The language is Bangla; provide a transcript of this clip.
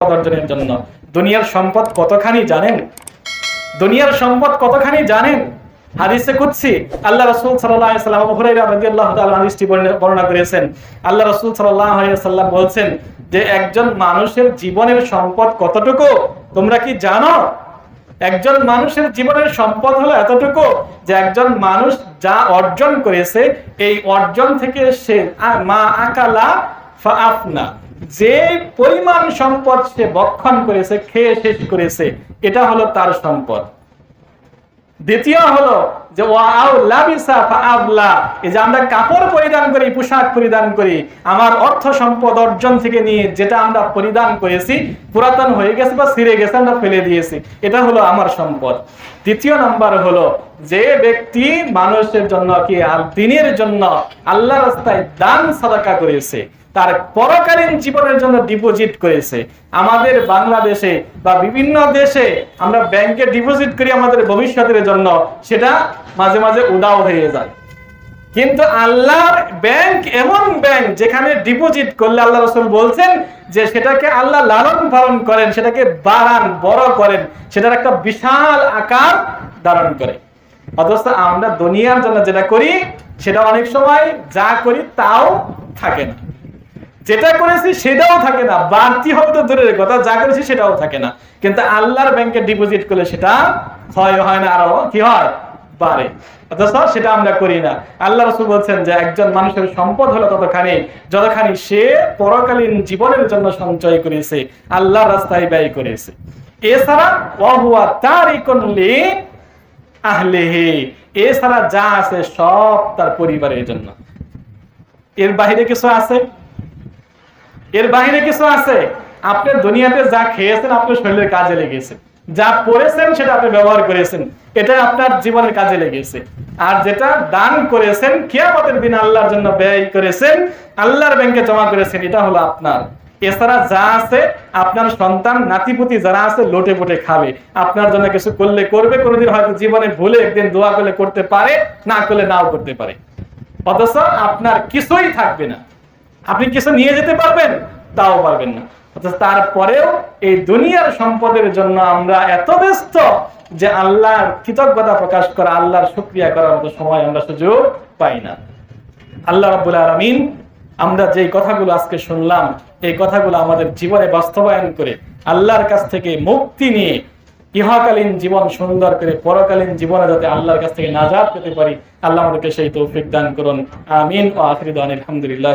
অর্জনের জন্য। দুনিয়ার সম্পদ কতখানি জানেন? দুনিয়ার সম্পদ কতখানি জানেন? হাদিসে আল্লাহ বর্ণনা- করেছেন। আল্লাহ বলছেন যে, একজন মানুষের জীবনের সম্পদ কতটুকু? তোমরা কি জানো? একজন মানুষের জীবনের সম্পদ হলো এতটুকু যে, একজন মানুষ যা অর্জন করেছে, এই অর্জন থেকে সে মা আকালা ফাআফনা যে পরিমাণ সম্পদ সে বক্ষণ করেছে, খেয়ে শেষ করেছে, এটা হলো তার সম্পদ। দ্বিতীয় হলো যে ওয়াও, লাবিসা ফাআবলা। এই যে আমরা কাপড় পরিধান করি, পোশাক পরিধান করি, আমার অর্থ সম্পদ অর্জন থেকে নিয়ে যেটা আমরা পরিধান করেছি, পুরাতন হয়ে গেছে বা ছিঁড়ে গেছে, আমরা ফেলে দিয়েছি। এটা হলো আমার সম্পদ। তৃতীয় নাম্বার হলো, যে ব্যক্তি মানুষের জন্য কি আর দিনের জন্য আল্লাহ রাস্তায় দান সাদাকা করেছে, তার পরকালীন জীবনের জন্য ডিপোজিট করেছে, আমাদের বাংলাদেশে বা বিভিন্ন দেশে আমরা ব্যাংকে ডিপোজিট করি আমাদের ভবিষ্যতের জন্য, সেটা মাঝে মাঝে উদাও হয়ে যায়। কিন্তু আল্লাহর ব্যাংক এমন ব্যাংক যেখানে ডিপোজিট করলে আল্লাহ রসুল বলছেন যে সেটাকে আল্লাহ লালন পালন করেন, সেটাকে বাড়ান, বড় করেন, সেটার একটা বিশাল আকার ধারণ করে। অথচ আমরা দুনিয়ার জন্য যেটা করি, সেটা অনেক সময় যা করি তাও থাকে না। যেটা করেছি সেটাও থাকে না, বাড়তি হবে তো দূরের কথা, যা করেছি সেটাও থাকে না। কিন্তু আল্লাহর ব্যাংকে ডিপোজিট করলে সেটা ক্ষয় হয় না, আরও কি হয়? বাড়ে অথচ সেটা আমরা করি না। আল্লাহ রসুল বলছেন যে একজন মানুষের সম্পদ হলো ততখানি, যতখানি সে পরকালীন জীবনের জন্য সঞ্চয় করেছে, আল্লাহর রাস্তায় ব্যয় করেছে। এছাড়া আহলিহি, এছাড়া যা আছে সব তার পরিবারের জন্য। এর বাইরে কিছু আছে? এর বাইরে কিছু আছে? আপনি দুনিয়াতে যা খেয়েছেন, আপনার শরীরের কাজে লেগেছে। যা পড়েছেন, সেটা আপনি ব্যবহার করেছেন। এটা আপনার জীবনের কাজে লেগেছে। আর যেটা দান করেছেন, কিয়ামতের দিন আল্লাহর জন্য ব্যয় করেছেন, আল্লাহর ব্যাংকে জমা করেছেন, এটা হলো আপনার। এছাড়া যা আছে, আপনার সন্তান, নাতিপুতি যারা আছে, লোটে খাবে। আপনার জন্য কিছু করলে করবে, কোনোদিন হয়তো জীবনে ভুলে একদিন দোয়া করলে করতে পারে, না করলে নাও করতে পারে। অথচ আপনার কিছুই থাকবে না। আপনি কিছু নিয়ে যেতে পারবেন, তাও পারবেন না। অথচ তারপরেও এই দুনিয়ার সম্পদের জন্য আমরা এত ব্যস্ত যে আল্লাহর কৃতজ্ঞতা প্রকাশ করা, আল্লাহর শুক্রিয়া করার মতো সময় আমরা সুযোগ পাই না। আল্লাহ রাব্বুল আলামিন আমরা যে কথাগুলো আজকে শুনলাম, এই কথাগুলো আমাদের জীবনে বাস্তবায়ন করে, আল্লাহর কাছ থেকে মুক্তি নিয়ে ইহাকালীন জীবন সুন্দর করে, পরকালীন জীবনে যাতে আল্লাহর কাছ থেকে নাজাত পেতে পারি, আল্লাহ আমাদেরকে সেই তৌফিক দান করুন। আমিন। ও আখির আলহামদুলিল্লাহ